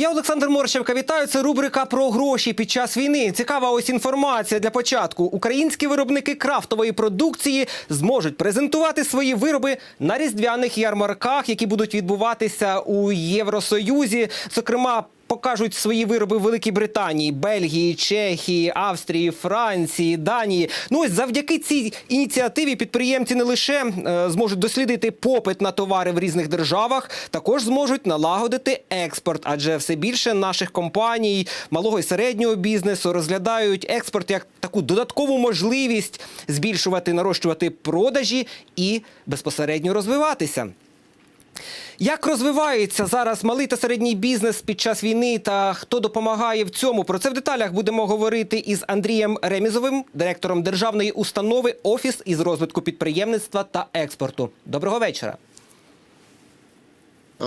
Я Олександр Морщевка. Вітаю. Це рубрика про гроші під час війни. Цікава ось інформація для початку. Українські виробники крафтової продукції зможуть презентувати свої вироби на різдвяних ярмарках, які будуть відбуватися у Євросоюзі. Зокрема, покажуть свої вироби в Великій Британії, Бельгії, Чехії, Австрії, Франції, Данії. Ну ось завдяки цій ініціативі підприємці не лише е, зможуть дослідити попит на товари в різних державах, також зможуть налагодити експорт, адже все більше наших компаній малого і середнього бізнесу розглядають експорт як таку додаткову можливість збільшувати, нарощувати продажі і безпосередньо розвиватися. Як розвивається зараз малий та середній бізнес під час війни та хто допомагає в цьому? Про це в деталях будемо говорити із Андрієм Ремізовим, директором державної установи Офіс із розвитку підприємництва та експорту. Доброго вечора.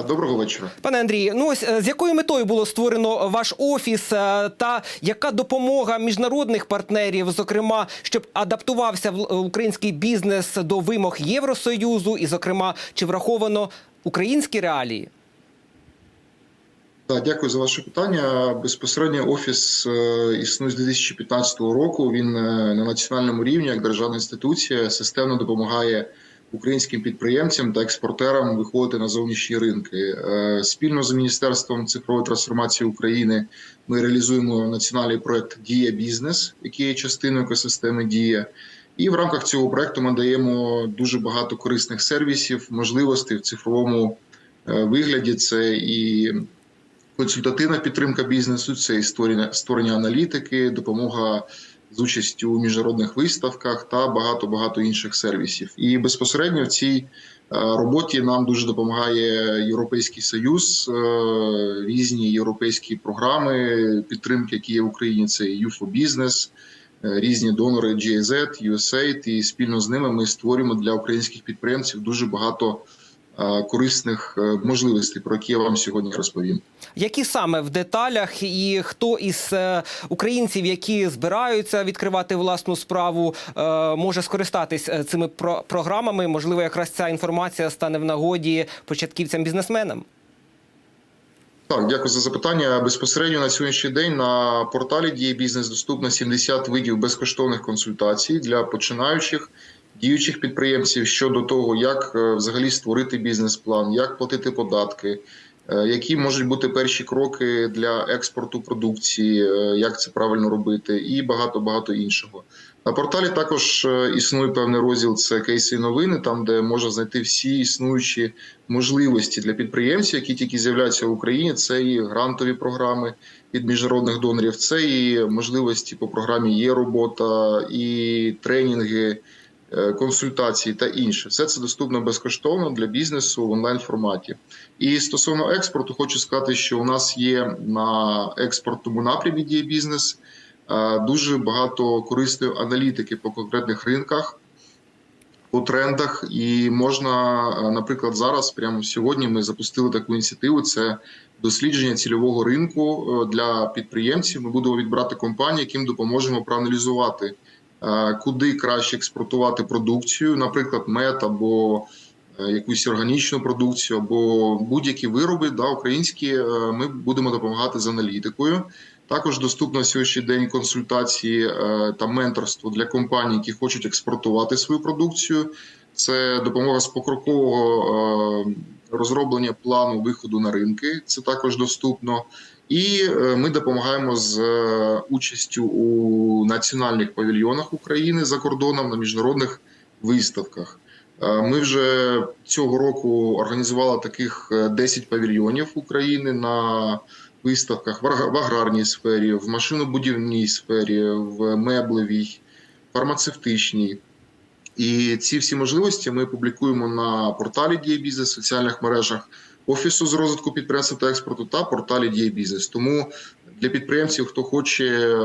Доброго вечора. Пане Андрію, ну ось е, з якою метою було створено ваш офіс е, та яка допомога міжнародних партнерів, зокрема, щоб адаптувався український бізнес до вимог Євросоюзу, і, зокрема, чи враховано українські реалії? Так, дякую за ваше питання. Безпосередньо офіс е, існує з 2015 року. Він е, на національному рівні, як державна інституція, системно допомагає українським підприємцям та експортерам виходити на зовнішні ринки. Е, Спільно з Міністерством цифрової трансформації України ми реалізуємо національний проект Дія бізнес, який є частиною екосистеми Дія. І в рамках цього проекту ми даємо дуже багато корисних сервісів, можливостей в цифровому е, вигляді. Це і консультативна підтримка бізнесу, це і створення, створення аналітики, допомога з участю у міжнародних виставках та багато багато інших сервісів. І безпосередньо в цій е, роботі нам дуже допомагає Європейський Союз, е, різні європейські програми підтримки, які є в Україні. Це Business, е, різні донори GIZ, USAID, і спільно з ними ми створюємо для українських підприємців дуже багато е, корисних е, можливостей, про які я вам сьогодні розповім. Які саме в деталях, і хто із е, українців, які збираються відкривати власну справу, е, може скористатись е, цими про- програмами? Можливо, якраз ця інформація стане в нагоді початківцям-бізнесменам? Так, дякую за запитання. Безпосередньо на сьогоднішній день на порталі діє бізнес доступно 70 видів безкоштовних консультацій для починаючих діючих підприємців щодо того, як е, взагалі створити бізнес-план, як платити податки, які можуть бути перші кроки для експорту продукції, е, як це правильно робити, і багато багато іншого. На порталі також е, існує певний розділ це кейси і новини, там де можна знайти всі існуючі можливості для підприємців, які тільки з'являються в Україні. Це і грантові програми від міжнародних донорів, це і можливості по програмі є робота, і тренінги, е, консультації та інше. Все це доступно безкоштовно для бізнесу в онлайн форматі. І стосовно експорту, хочу сказати, що у нас є на експортному напрямі діє бізнес е, дуже багато корисної аналітики по конкретних ринках. По трендах, і можна, е, наприклад, зараз, прямо сьогодні, ми запустили таку ініціативу: це дослідження цільового ринку е, для підприємців. Ми будемо відбирати компанії, яким допоможемо проаналізувати, е, куди краще експортувати продукцію, наприклад, мед або е, якусь органічну продукцію, або будь-які вироби да, українські. е, Ми будемо допомагати з аналітикою. Також доступно на сьогоднішній день консультації е, та менторство для компаній, які хочуть експортувати свою продукцію. Це допомога з покрокового розроблення плану виходу на ринки. Це також доступно. І е, ми допомагаємо з е, участю у національних павільйонах України за кордоном на міжнародних виставках. Е, Ми вже цього року організували таких е, 10 павільйонів України на виставках в аграрній сфері, в машинобудівній сфері, в меблевій, фармацевтичній. І ці всі можливості ми публікуємо на порталі Дія Бізнес, соціальних мережах Офісу з розвитку підприємства та експорту та порталі Дія Бізнес. Тому для підприємців, хто хоче,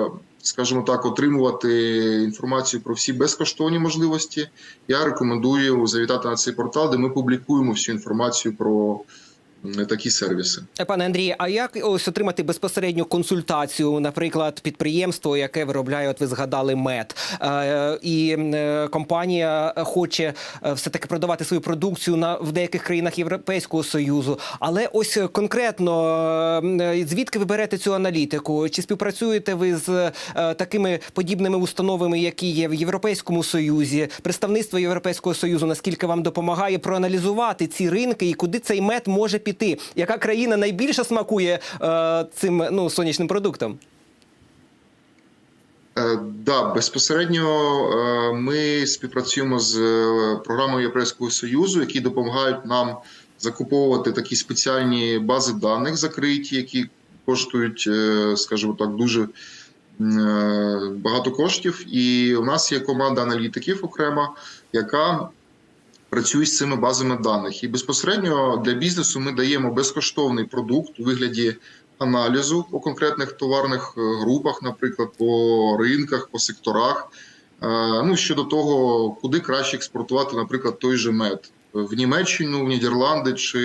скажімо так, отримувати інформацію про всі безкоштовні можливості, я рекомендую завітати на цей портал, де ми публікуємо всю інформацію про такі сервіси. Е, Пане Андрію, а як ось отримати безпосередню консультацію, наприклад, підприємство, яке виробляє, от ви згадали мед, е, і е, компанія хоче е, все таки продавати свою продукцію на в деяких країнах Європейського союзу. Але ось конкретно е, звідки ви берете цю аналітику? Чи співпрацюєте ви з е, такими подібними установами, які є в Європейському Союзі? Представництво Європейського Союзу наскільки вам допомагає проаналізувати ці ринки і куди цей мед може піти? Яка країна найбільше смакує е, цим ну сонячним продуктом? Е, Да, безпосередньо е, ми співпрацюємо з е, програмою Європейського союзу, які допомагають нам закуповувати такі спеціальні бази даних закриті, які коштують, скажімо так, дуже багато коштів. І у нас є команда аналітиків окрема, яка працює з цими базами даних. І безпосередньо для бізнесу ми даємо безкоштовний продукт у вигляді аналізу по конкретних товарних е, групах, наприклад, по ринках, по секторах. Е, Ну щодо того, куди краще експортувати, наприклад, той же мед в Німеччину, в Нідерланди чи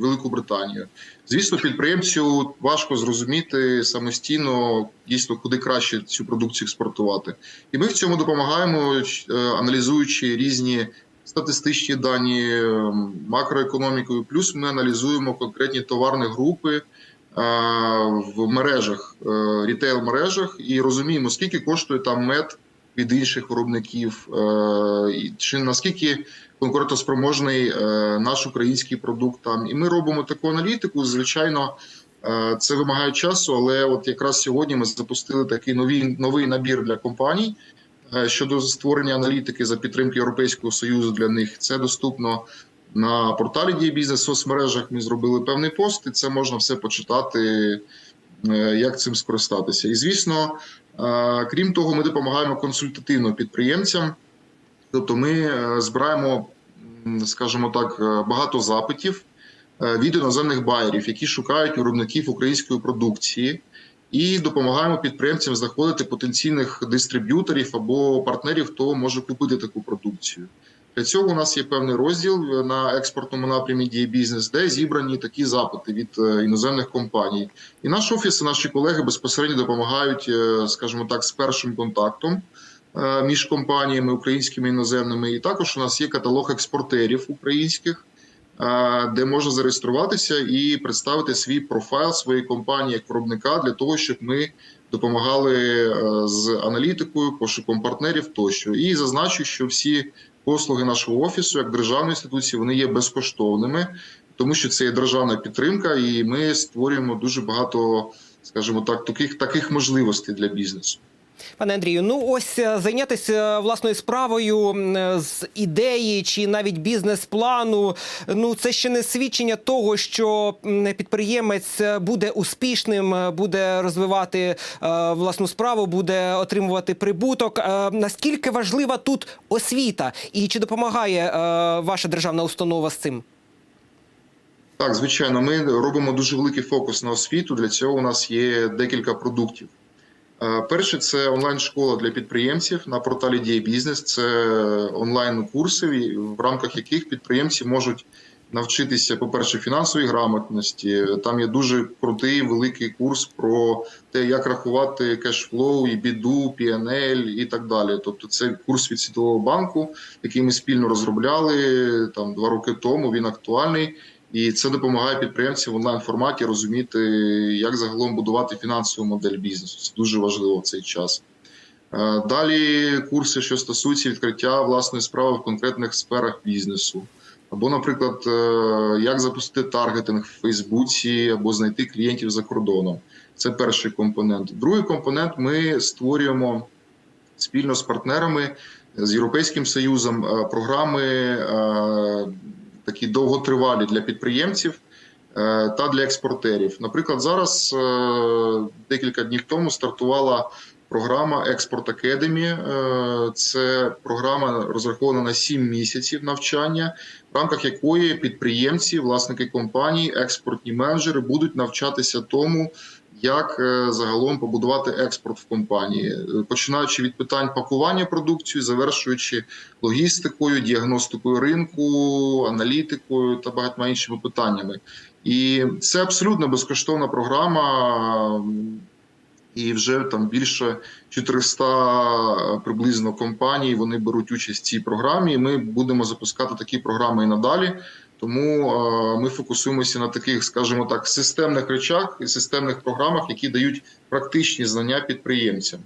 Велику Британію. Звісно, підприємцю важко зрозуміти самостійно дійсно, куди краще цю продукцію експортувати. І ми в цьому допомагаємо, е, аналізуючи різні статистичні дані, е, макроекономікою. Плюс ми аналізуємо конкретні товарні групи е, в мережах, е, рітейл-мережах, і розуміємо, скільки коштує там мед від інших виробників, е, чи наскільки конкурентоспроможний наш український продукт там. І ми робимо таку аналітику. Звичайно, це вимагає часу, але от якраз сьогодні ми запустили такий новий, новий набір для компаній. Е, Щодо створення аналітики за підтримки Європейського союзу для них, це доступно на порталі Дія бізнес в соцмережах. Ми зробили певний пост, і це можна все почитати, е, як цим скористатися. І звісно, е, крім того, ми допомагаємо консультативно підприємцям. Тобто, ми збираємо, скажімо так, багато запитів від іноземних байерів, які шукають виробників української продукції і допомагаємо підприємцям знаходити потенційних дистриб'юторів або партнерів, хто може купити таку продукцію. Для цього у нас є певний розділ на експортному напрямі діє бізнес, де зібрані такі запити від е, іноземних компаній. І наш офіс, і наші колеги безпосередньо допомагають, е, скажімо так, з першим контактом е, між компаніями українськими і іноземними. І також у нас є каталог експортерів українських, де можна зареєструватися і представити свій профайл своєї компанії як виробника для того, щоб ми допомагали е, з аналітикою, пошуком партнерів тощо. І зазначу, що всі послуги нашого офісу, як державної інституції, вони є безкоштовними, тому що це є державна підтримка, і ми створюємо дуже багато, скажімо так, таких таких можливостей для бізнесу. Пане Андрію, ну ось е, зайнятися власною справою е, з ідеї чи навіть бізнес-плану. Ну це ще не свідчення того, що підприємець е, буде успішним, е, буде розвивати е, власну справу, буде отримувати прибуток. Е, наскільки важлива тут освіта, і чи допомагає е, ваша державна установа з цим? Так, звичайно, ми робимо дуже великий фокус на освіту. Для цього у нас є декілька продуктів. Перше, це онлайн-школа для підприємців на порталі Дія Бізнес. Це онлайн-курси, в рамках яких підприємці можуть навчитися, по-перше, фінансовій грамотності. Там є дуже крутий великий курс про те, як рахувати кешфлоу, і біду, PNL і так далі. Тобто, це курс від Світового банку, який ми спільно розробляли там два роки тому. Він актуальний. І це допомагає підприємцям в онлайн форматі розуміти, як загалом будувати фінансову модель бізнесу. Це дуже важливо в цей час. Е, Далі курси, що стосуються відкриття власної справи в конкретних сферах бізнесу. Або, наприклад, е, як запустити таргетинг в Фейсбуці, або знайти клієнтів за кордоном. Це перший компонент. Другий компонент ми створюємо спільно з партнерами з Європейським Союзом е, програми такі довготривалі для підприємців е, та для експортерів. Наприклад, зараз е, декілька днів тому стартувала програма Експорт Академі. Це програма розрахована на 7 місяців навчання, в рамках якої підприємці, власники компаній, експортні менеджери будуть навчатися тому. Як е, загалом побудувати експорт в компанії, Е, починаючи від питань пакування продукції, завершуючи логістикою, діагностикою ринку, аналітикою та багатьма іншими питаннями. І це абсолютно безкоштовна програма. І вже там більше 400 приблизно компаній вони беруть участь в цій програмі. І ми будемо запускати такі програми і надалі. Тому е, ми фокусуємося на таких, скажімо так, системних речах і системних програмах, які дають практичні знання підприємцям.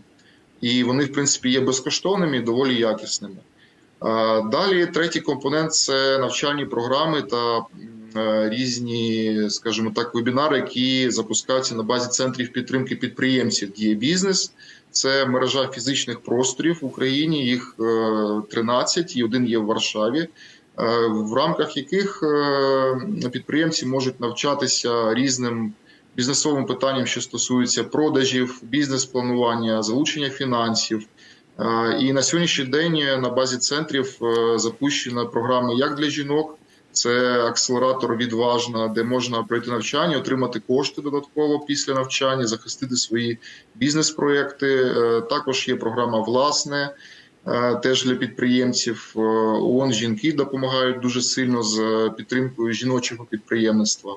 І вони, в принципі, є безкоштовними і доволі якісними. Е, Далі третій компонент це навчальні програми та е, різні, скажімо так, вебінари, які запускаються на базі центрів підтримки підприємців Діє бізнес. Це мережа фізичних просторів в Україні. Їх е, 13, і один є в Варшаві, в рамках яких е, підприємці можуть навчатися різним бізнесовим питанням, що стосуються продажів, бізнес-планування, залучення фінансів. Е, І на сьогоднішній день на базі центрів е, запущена програма як для жінок. Це акселератор відважна, де можна пройти навчання, отримати кошти додатково після навчання, захистити свої бізнес-проекти. Е, Також є програма власне, е, теж для підприємців. Е, ООН жінки допомагають дуже сильно з підтримкою жіночого підприємництва.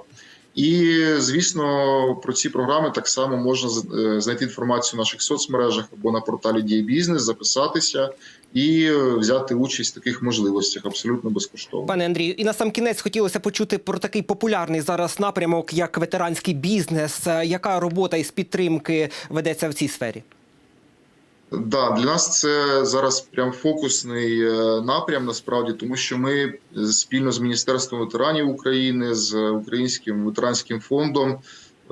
І звісно, про ці програми так само можна е, знайти інформацію в наших соцмережах або на порталі Дія Бізнес, записатися і взяти участь в таких можливостях абсолютно безкоштовно. Пане Андрію, і на сам кінець хотілося почути про такий популярний зараз напрямок, як ветеранський бізнес. Е, Яка робота із підтримки ведеться в цій сфері? Да, для нас це зараз прям фокусний е, напрям, насправді, тому що ми спільно з Міністерством ветеранів України, з Українським ветеранським фондом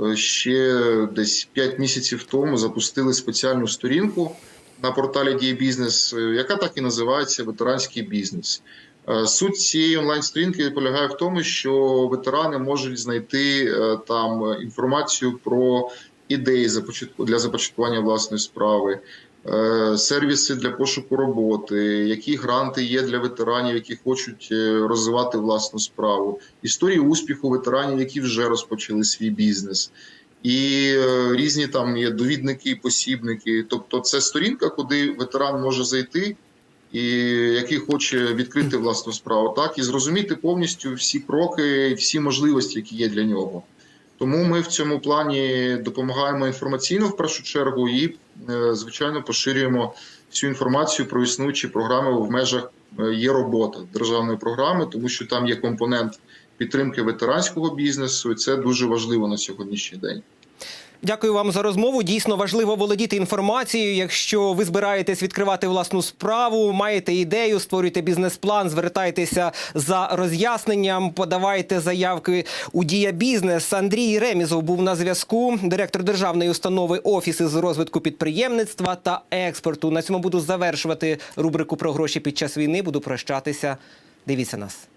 е, ще десь 5 місяців тому запустили спеціальну сторінку на порталі Дія Бізнес, е, яка так і називається Ветеранський бізнес. Суть цієї онлайн-сторінки полягає в тому, що ветерани можуть знайти там інформацію про ідеї для започаткування власної справи, сервіси для пошуку роботи, які гранти є для ветеранів, які хочуть е, розвивати власну справу, історії успіху ветеранів, які вже розпочали свій бізнес. І е, різні там є довідники, посібники. Тобто, це сторінка, куди ветеран може зайти, і який хоче відкрити власну справу, так і зрозуміти повністю всі кроки, всі можливості, які є для нього. Тому ми в цьому плані допомагаємо інформаційно в першу чергу і, е, звичайно, поширюємо всю інформацію про існуючі програми в межах е, є робота державної програми, тому що там є компонент підтримки ветеранського бізнесу, і це дуже важливо на сьогоднішній день. Дякую вам за розмову. Дійсно важливо володіти інформацією. Якщо ви збираєтесь відкривати власну справу, маєте ідею, створюєте бізнес-план, звертайтеся за роз'ясненням, подавайте заявки у Дія Бізнес. Андрій Ремізов був на зв'язку, директор державної установи Офіси з розвитку підприємництва та експорту. На цьому буду завершувати рубрику про гроші під час війни. Буду прощатися. Дивіться нас.